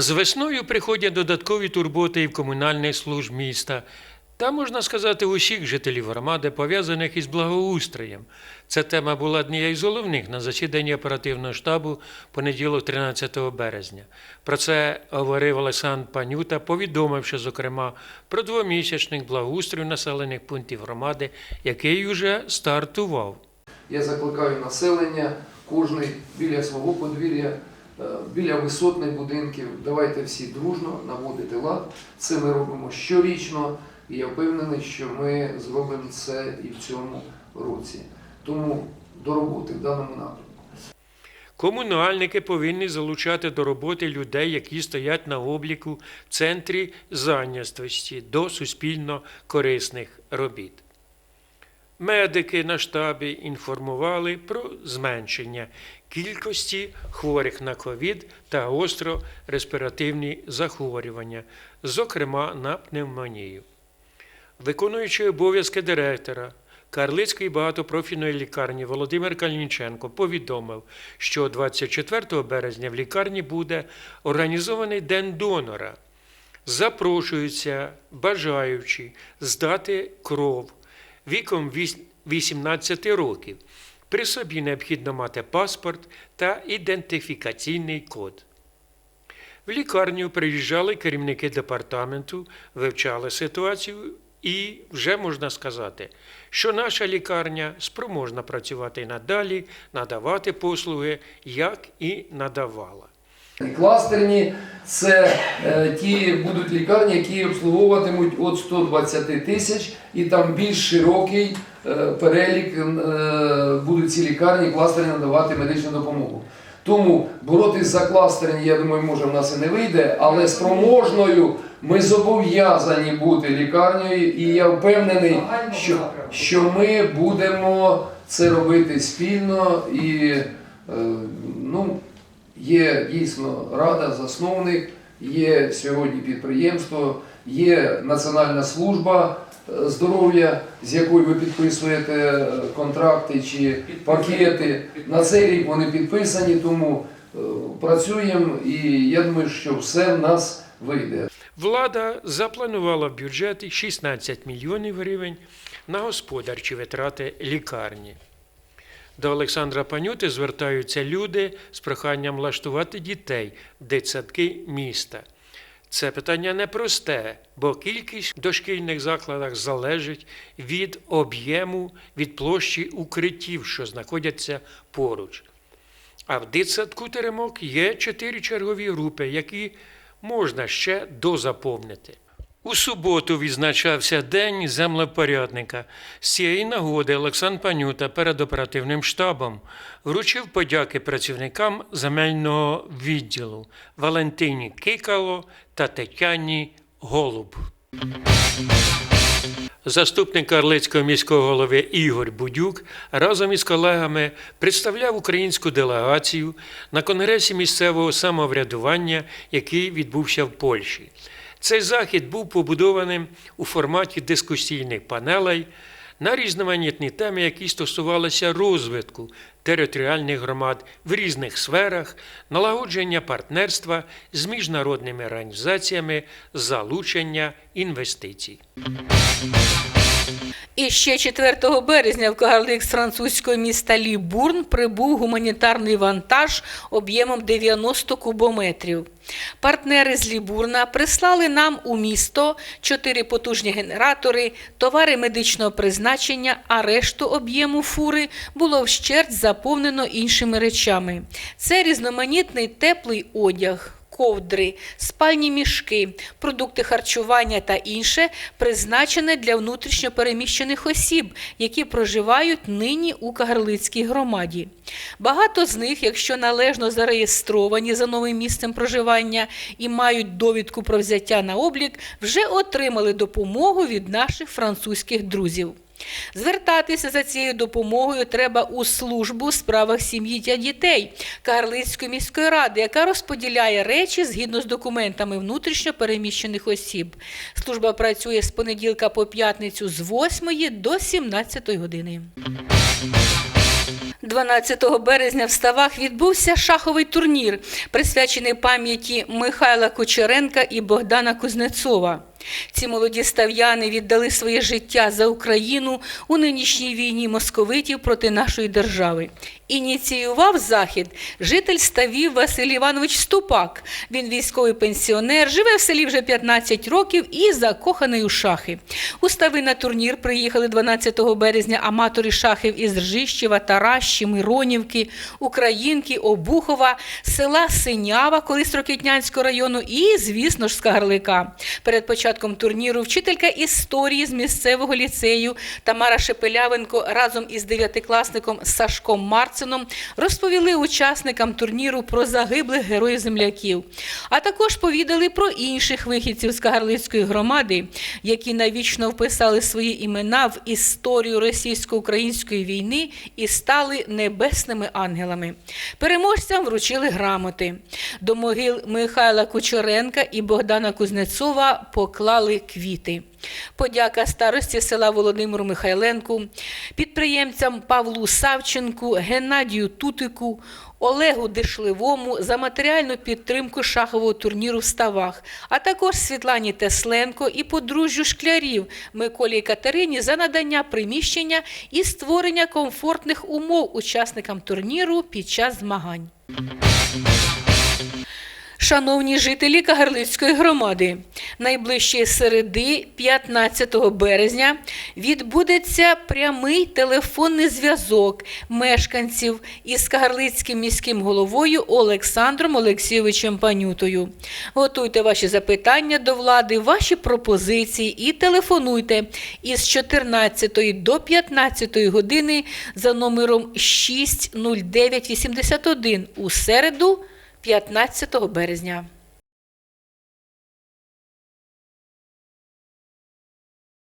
З весною приходять додаткові турботи і в комунальних служб міста. Та можна сказати усіх жителів громади, пов'язаних із благоустроєм. Ця тема була однією з головних на засіданні оперативного штабу понеділок 13 березня. Про це говорив Олександр Панюта, повідомивши, зокрема, про двомісячник благоустрою населених пунктів громади, який уже стартував. Я закликаю населення, кожний біля свого подвір'я, біля висотних будинків. Давайте всі дружно наводити лад. Це ми робимо щорічно, і я впевнений, що ми зробимо це і в цьому році. Тому до роботи в даному напрямку. Комунальники повинні залучати до роботи людей, які стоять на обліку в центрі зайнятості до суспільно корисних робіт. Медики на штабі інформували про зменшення кількості хворих на ковід та гостро-респіративні захворювання, зокрема на пневмонію. Виконуючий обов'язки директора Карлицької багатопрофільної лікарні Володимир Калінченко повідомив, що 24 березня в лікарні буде організований День донора. Запрошуються бажаючі здати кров віком 18 років. При собі необхідно мати паспорт та ідентифікаційний код. В лікарню приїжджали керівники департаменту, вивчали ситуацію, і вже можна сказати, що наша лікарня спроможна працювати надалі, надавати послуги, як і надавала. Кластерні це е, ті будуть лікарні, які обслуговуватимуть від 120 тисяч, і там більш широкий е, перелік е, будуть ці лікарні кластерні надавати медичну допомогу. Тому боротись за кластерні, я думаю, може в нас і не вийде, але спроможною ми зобов'язані бути лікарнею, і я впевнений, що, що ми будемо це робити спільно і е, ну. Є дійсно рада, засновник, є сьогодні підприємство, є Національна служба е, здоров'я, з якою ви підписуєте е, контракти чи пакети. На цей рік вони підписані, тому е, працюємо і я думаю, що все в нас вийде. Влада запланувала в бюджеті 16 мільйонів гривень на господарчі витрати лікарні. До Олександра Панюти звертаються люди з проханням влаштувати дітей в дитсадки міста. Це питання непросте, бо кількість в дошкільних закладах залежить від об'єму, від площі укриттів, що знаходяться поруч. А в дитсадку Теремок є чотири чергові групи, які можна ще дозаповнити. У суботу відзначався День землепорядника. З цієї нагоди Олександр Панюта перед оперативним штабом вручив подяки працівникам земельного відділу Валентині Кикало та Тетяні Голуб. Заступник Карлицького міського голови Ігор Будюк разом із колегами представляв українську делегацію на конгресі місцевого самоврядування, який відбувся в Польщі. Цей захід був побудованим у форматі дискусійних панелей на різноманітні теми, які стосувалися розвитку територіальних громад в різних сферах, налагодження партнерства з міжнародними організаціями, залучення інвестицій. І ще 4 березня в Кагарлик з французького міста Лібурн прибув гуманітарний вантаж об'ємом 90 кубометрів. Партнери з Лібурна прислали нам у місто чотири потужні генератори, товари медичного призначення, а решту об'єму фури було вщерть заповнено іншими речами. Це різноманітний теплий одяг ковдри, спальні мішки, продукти харчування та інше призначене для внутрішньопереміщених осіб, які проживають нині у Кагарлицькій громаді. Багато з них, якщо належно зареєстровані за новим місцем проживання і мають довідку про взяття на облік, вже отримали допомогу від наших французьких друзів. Звертатися за цією допомогою треба у службу у справах сім'ї та дітей Кагарлицької міської ради, яка розподіляє речі згідно з документами внутрішньо переміщених осіб. Служба працює з понеділка по п'ятницю з 8 до 17 години. 12 березня в Ставах відбувся шаховий турнір, присвячений пам'яті Михайла Кучеренка і Богдана Кузнецова. Ці молоді став'яни віддали своє життя за Україну у нинішній війні московитів проти нашої держави. Ініціював захід житель ставів Василь Іванович Ступак. Він військовий пенсіонер, живе в селі вже 15 років і закоханий у шахи. У стави на турнір приїхали 12 березня аматори шахів із Ржищева, Таращі, Миронівки, Українки, Обухова, села Синява, колись Рокітнянського району і, звісно ж, Скагарлика. Перед початком турніру вчителька історії з місцевого ліцею Тамара Шепелявенко разом із дев'ятикласником Сашком Марцином розповіли учасникам турніру про загиблих героїв земляків, а також повідали про інших вихідців з Кагарлицької громади, які навічно вписали свої імена в історію російсько-української війни і стали небесними ангелами. Переможцям вручили грамоти. До могил Михайла Кучеренка і Богдана Кузнецова поклали квіти. Подяка старості села Володимиру Михайленку, підприємцям Павлу Савченку, Геннадію Тутику, Олегу Дишливому за матеріальну підтримку шахового турніру в ставах, а також Світлані Тесленко і подружжю шклярів Миколі і Катерині за надання приміщення і створення комфортних умов учасникам турніру під час змагань. Шановні жителі Кагарлицької громади, найближчої середи, 15 березня, відбудеться прямий телефонний зв'язок мешканців із Кагарлицьким міським головою Олександром Олексійовичем Панютою. Готуйте ваші запитання до влади, ваші пропозиції і телефонуйте із 14 до 15 години за номером 60981 у середу 15 березня.